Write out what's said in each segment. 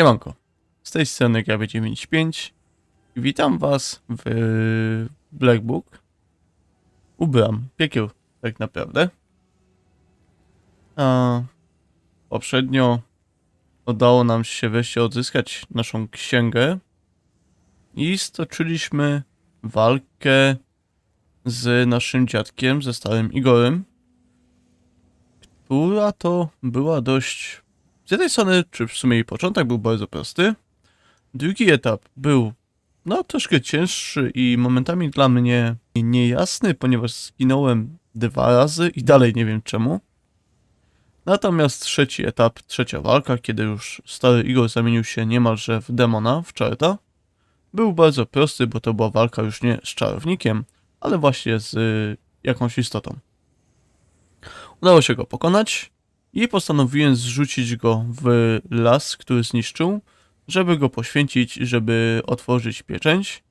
Siemanko, z tej strony GB95 i witam was w Black Book. U bram piekieł tak naprawdę. A poprzednio udało nam się wreszcie odzyskać naszą księgę i stoczyliśmy walkę z naszym dziadkiem, ze starym Igorem, która to była dość z jednej strony, czy w sumie jej początek był bardzo prosty. Drugi etap był no troszkę cięższy i momentami dla mnie niejasny, ponieważ zginąłem dwa razy i dalej nie wiem czemu. Natomiast trzeci etap, trzecia walka, kiedy już stary Igor zamienił się niemalże w demona, w czarta, był bardzo prosty, bo to była walka już nie z czarownikiem, ale właśnie z y, jakąś istotą. Udało się go pokonać, i postanowiłem zrzucić go w las, który zniszczył, żeby go poświęcić, żeby otworzyć pieczęć.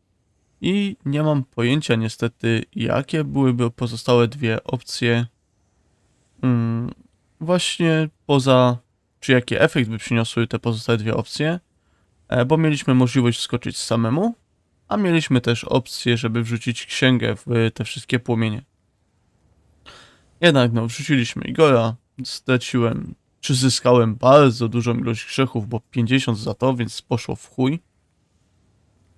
I nie mam pojęcia niestety, jakie byłyby pozostałe dwie opcje. Hmm, właśnie poza, czy jaki efekt by przyniosły te pozostałe dwie opcje, e, bo mieliśmy możliwość wskoczyć samemu, a mieliśmy też opcję, żeby wrzucić księgę w te wszystkie płomienie. Jednak no, wrzuciliśmy Igora, straciłem, czy zyskałem bardzo dużą ilość grzechów, bo 50 za to, więc poszło w chuj.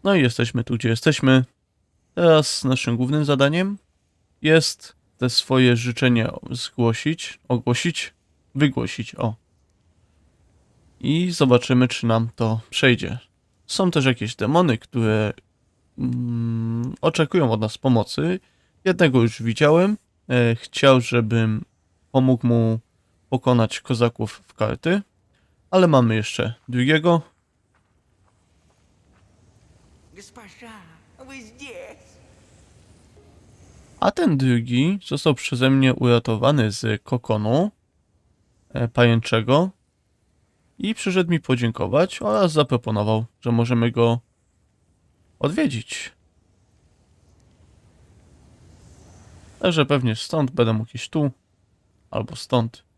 No i jesteśmy tu, gdzie jesteśmy. Teraz naszym głównym zadaniem jest te swoje życzenie zgłosić, ogłosić, wygłosić, o. I zobaczymy, czy nam to przejdzie. Są też jakieś demony, które mm, oczekują od nas pomocy. Jednego już widziałem. E, chciał, żebym pomógł mu pokonać kozaków w karty. Ale mamy jeszcze drugiego. A ten drugi został przeze mnie uratowany z kokonu e, pajęczego i przyszedł mi podziękować oraz zaproponował, że możemy go odwiedzić. Także pewnie stąd będę mógł iść tu albo stąd.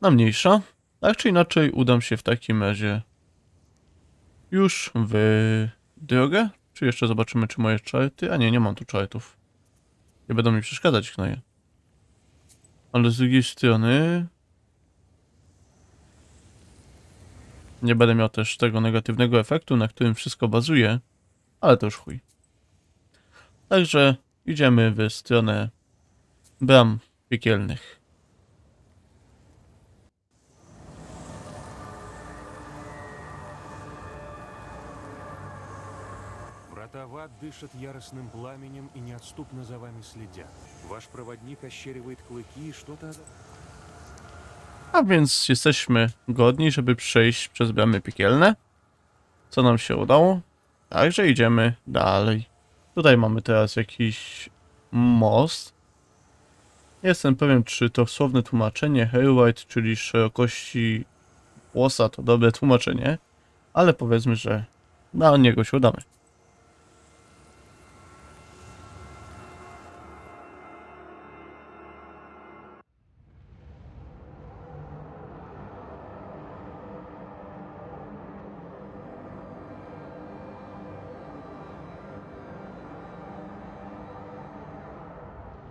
Na mniejsza. Tak czy inaczej udam się w takim razie już w drogę. Czy jeszcze zobaczymy, czy moje czarty? A nie, nie mam tu czartów. Nie będą mi przeszkadzać knoje. Ale z drugiej strony... Nie będę miał też tego negatywnego efektu, na którym wszystko bazuje. Ale to już chuj. Także idziemy w stronę bram piekielnych. Врата в ад дышат яростным пламенем и неотступно за вами следят. Ваш проводник ощеривает клыки и что-то... A więc jesteśmy godni, żeby przejść przez bramy piekielne. Co nam się udało? Także idziemy dalej. Tutaj mamy teraz jakiś most. Nie jestem pewien, czy to słowne tłumaczenie Haywhite, czyli szerokości włosa, to dobre tłumaczenie, ale powiedzmy, że na niego się udamy.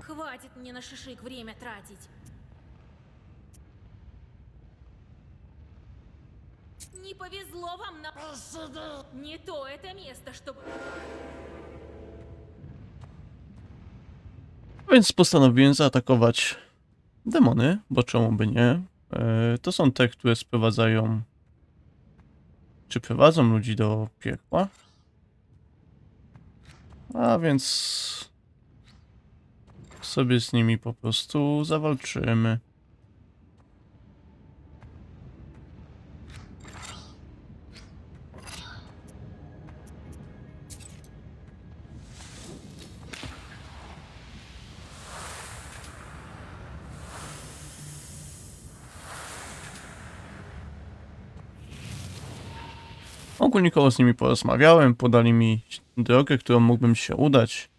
Хватит мне на шишик время тратить. Не повезло вам на... Не то это место, чтобы... Więc postanowiłem zaatakować demony, bo czemu by nie? E, to są te, które sprowadzają. Czy prowadzą ludzi do piekła? A więc sobie z nimi po prostu zawalczymy. Ogólnikowo z nimi porozmawiałem, podali mi drogę, którą mógłbym się udać,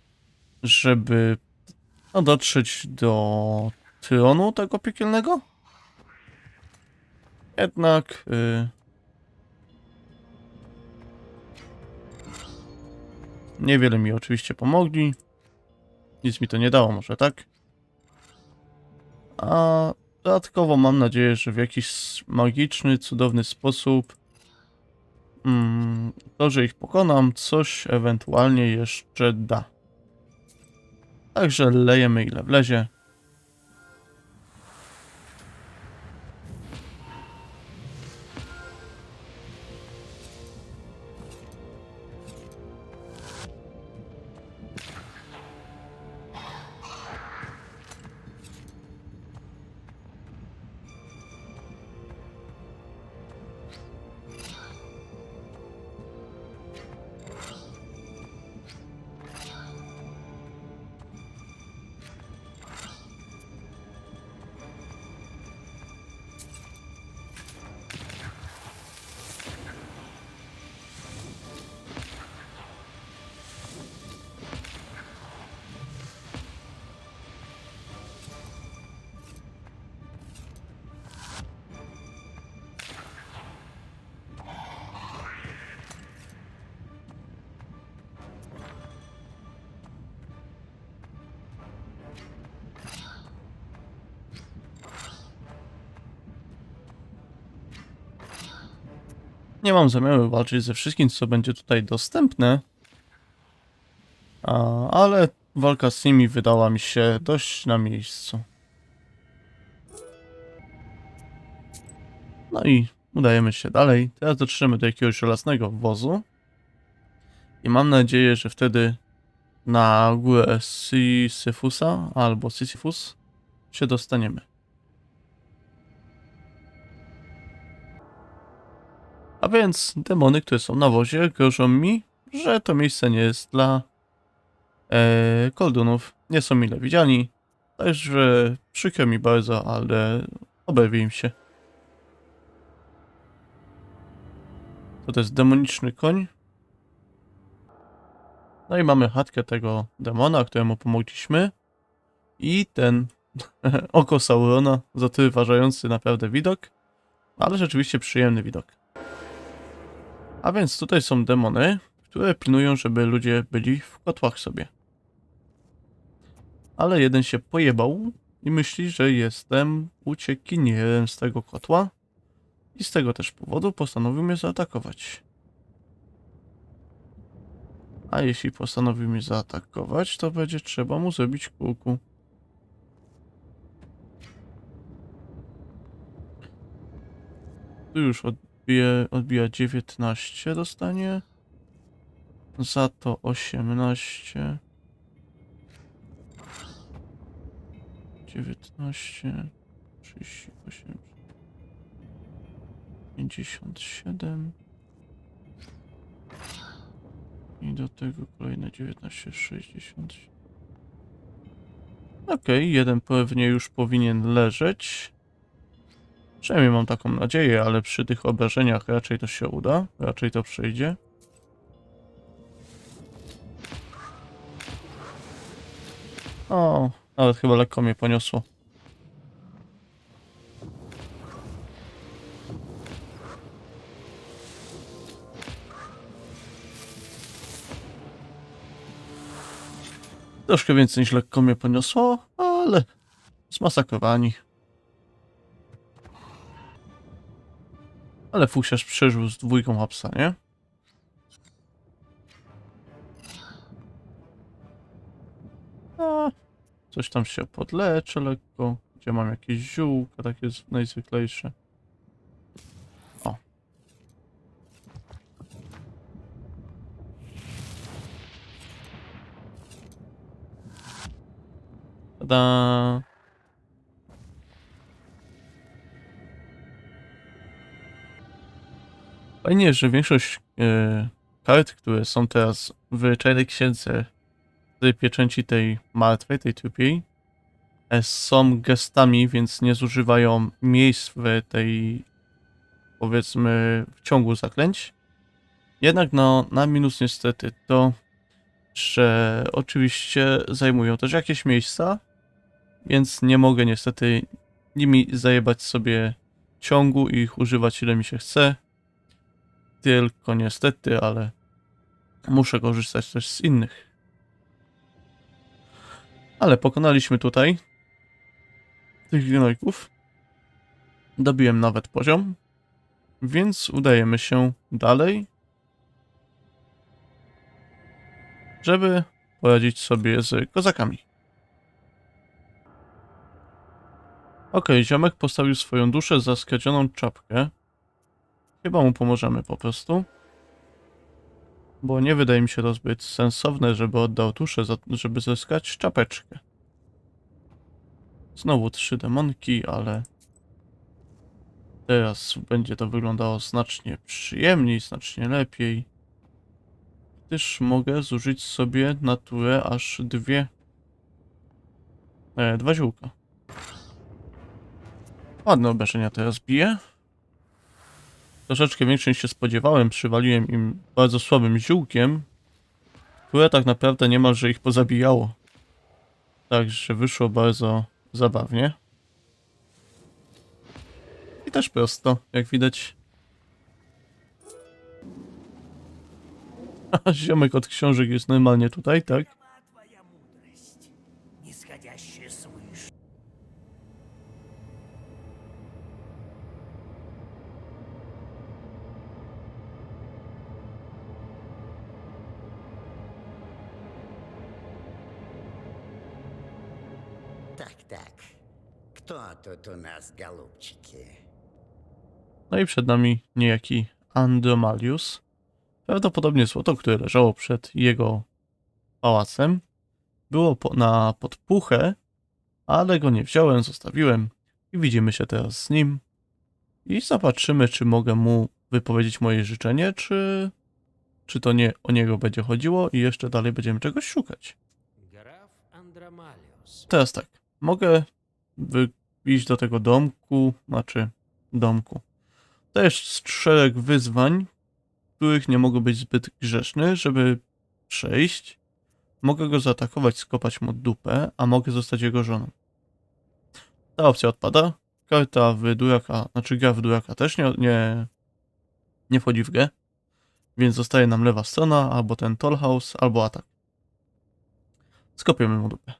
żeby no dotrzeć do tronu tego piekielnego? Jednak... Yy... Niewiele mi oczywiście pomogli. Nic mi to nie dało, może tak? A dodatkowo mam nadzieję, że w jakiś magiczny, cudowny sposób mm, to, że ich pokonam, coś ewentualnie jeszcze da. Także lejemy ile wlezie. Nie mam zamiaru walczyć ze wszystkim, co będzie tutaj dostępne. Ale walka z nimi wydała mi się dość na miejscu. No i udajemy się dalej. Teraz dotrzemy do jakiegoś żelaznego wozu. I mam nadzieję, że wtedy na górę Sisyfusa albo Sisyfus się dostaniemy. A więc demony, które są na wozie, grożą mi, że to miejsce nie jest dla e, koldunów. Nie są mile widziani. Także przykro mi bardzo, ale oberwie im się. To, to jest demoniczny koń. No i mamy chatkę tego demona, któremu pomogliśmy. I ten oko Saurona, zatrważający naprawdę widok. Ale rzeczywiście przyjemny widok. A więc tutaj są demony, które pilnują, żeby ludzie byli w kotłach sobie. Ale jeden się pojebał i myśli, że jestem uciekinierem z tego kotła. I z tego też powodu postanowił mnie zaatakować. A jeśli postanowił mnie zaatakować, to będzie trzeba mu zrobić kółku. Tu już odbije, odbija 19 dostanie. Za to 18. 19, 38, 57. I do tego kolejne 19, 60. Okej, jeden pewnie już powinien leżeć. Przynajmniej mam taką nadzieję, ale przy tych obrażeniach raczej to się uda. Raczej to przejdzie. O, nawet chyba lekko mnie poniosło. Troszkę więcej niż lekko mnie poniosło, ale zmasakrowani. Ale fusiarz przeżył z dwójką hapsa, nie? A, coś tam się podleczę lekko. Gdzie mam jakieś ziółka, takie najzwyklejsze. O. Tada! Fajnie, że większość e, kart, które są teraz w czarnej księdze tej pieczęci tej martwej, tej trupiej, e, są gestami, więc nie zużywają miejsc w tej, powiedzmy, w ciągu zaklęć. Jednak no, na minus niestety to, że oczywiście zajmują też jakieś miejsca, więc nie mogę niestety nimi zajebać sobie ciągu i ich używać ile mi się chce. Tylko niestety, ale muszę korzystać też z innych. Ale pokonaliśmy tutaj tych gnojków. Dobiłem nawet poziom, więc udajemy się dalej, żeby poradzić sobie z kozakami. Okej, ziomek postawił swoją duszę za skradzioną czapkę. Chyba mu pomożemy po prostu. Bo nie wydaje mi się to zbyt sensowne, żeby oddał duszę, za, żeby zyskać czapeczkę. Znowu trzy demonki, ale teraz będzie to wyglądało znacznie przyjemniej, znacznie lepiej. Gdyż mogę zużyć sobie naturę aż dwie. E, dwa ziółka. Ładne obrażenia teraz bije. Troszeczkę większy niż się spodziewałem. Przywaliłem im bardzo słabym ziółkiem, które tak naprawdę niemalże ich pozabijało. Także wyszło bardzo zabawnie. I też prosto, jak widać. Ziomek od książek jest normalnie tutaj, tak? tak, tak. Kto to tu nas, galubczyki? No i przed nami niejaki Andomalius. Prawdopodobnie złoto, które leżało przed jego pałacem, było po, na podpuchę, ale go nie wziąłem, zostawiłem i widzimy się teraz z nim. I zobaczymy, czy mogę mu wypowiedzieć moje życzenie, czy, czy to nie o niego będzie chodziło i jeszcze dalej będziemy czegoś szukać. Teraz tak mogę iść do tego domku, znaczy domku. Jest szereg wyzwań, których nie mogę być zbyt grzeszny, żeby przejść. Mogę go zaatakować, skopać mu dupę, a mogę zostać jego żoną. Ta opcja odpada. Karta w duraka, znaczy gra w duraka też nie, nie, nie wchodzi w grę. Więc zostaje nam lewa strona, albo ten Tollhouse, albo atak. Skopiemy mu dupę.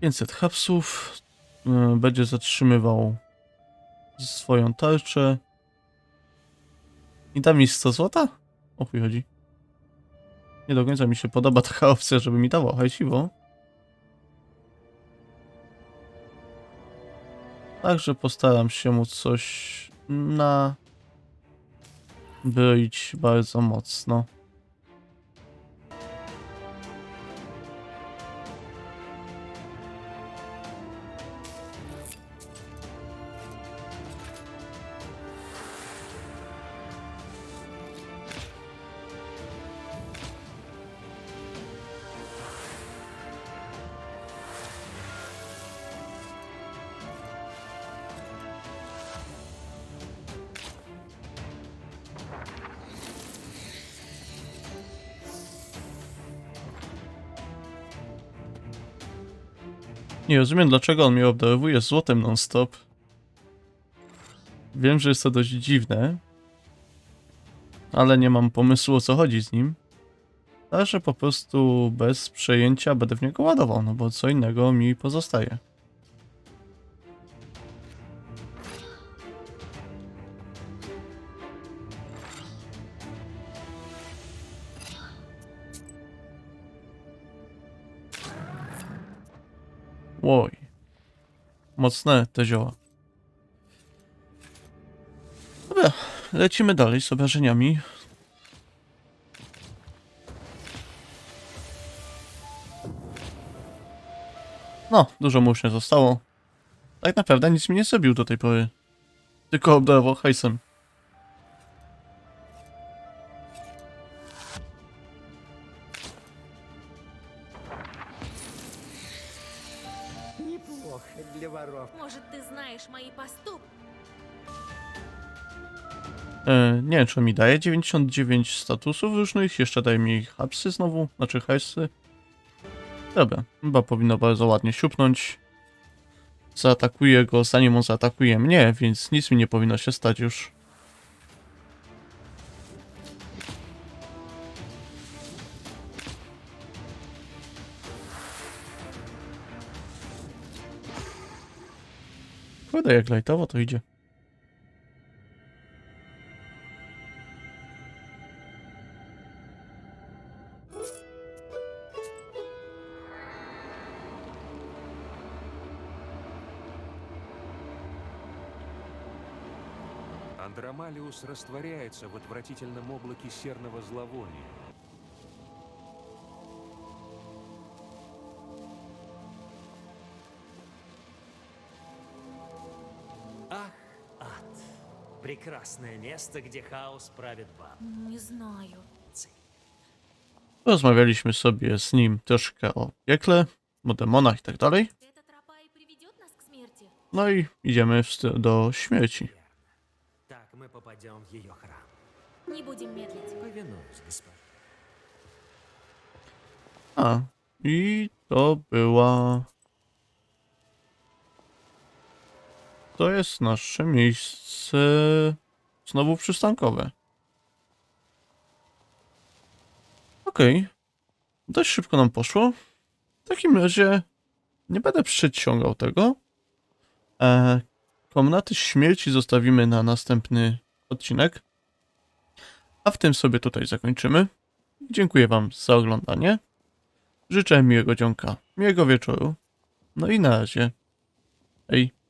500 hapsów. E, będzie zatrzymywał swoją tarczę. I da mi 100 złota? O chuj chodzi. Nie do końca mi się podoba taka opcja, żeby mi dało hajsiwo. Także postaram się mu coś na... Broić bardzo mocno. Nie rozumiem, dlaczego on mnie obdarowuje złotem non-stop. Wiem, że jest to dość dziwne, ale nie mam pomysłu o co chodzi z nim. Także po prostu bez przejęcia będę w niego ładował, no bo co innego mi pozostaje. Łoj. Mocne te zioła. Dobra, lecimy dalej z obrażeniami. No, dużo mu już nie zostało. Tak naprawdę nic mi nie zrobił do tej pory. Tylko obdarował hajsem. E, nie wiem, czy mi daje 99 statusów różnych, jeszcze daje mi hapsy znowu, znaczy hajsy. Dobra, chyba powinno bardzo ładnie siupnąć. zaatakuję go zanim on zaatakuje mnie, więc nic mi nie powinno się stać już. Kurde, jak lajtowo to idzie. Андромалиус растворяется в отвратительном облаке серного зловония. Ах, ад. Прекрасное место, где хаос правит баб. Не знаю. Rozmawialiśmy sobie z nim troszkę o piekle, o demonach i tak dalej. No i idziemy do śmierci. Так мы попадем в ее храм. Не будем медлить. Повинуюсь, госпожа. A, i to była... To jest nasze miejsce znowu przystankowe. Okej. Dość szybko nam poszło. W takim razie nie będę przeciągał tego. E, komnaty śmierci zostawimy na następny odcinek. A w tym sobie tutaj zakończymy. Dziękuję Wam za oglądanie. Życzę miłego dzionka, miłego wieczoru. No i na razie. Hej.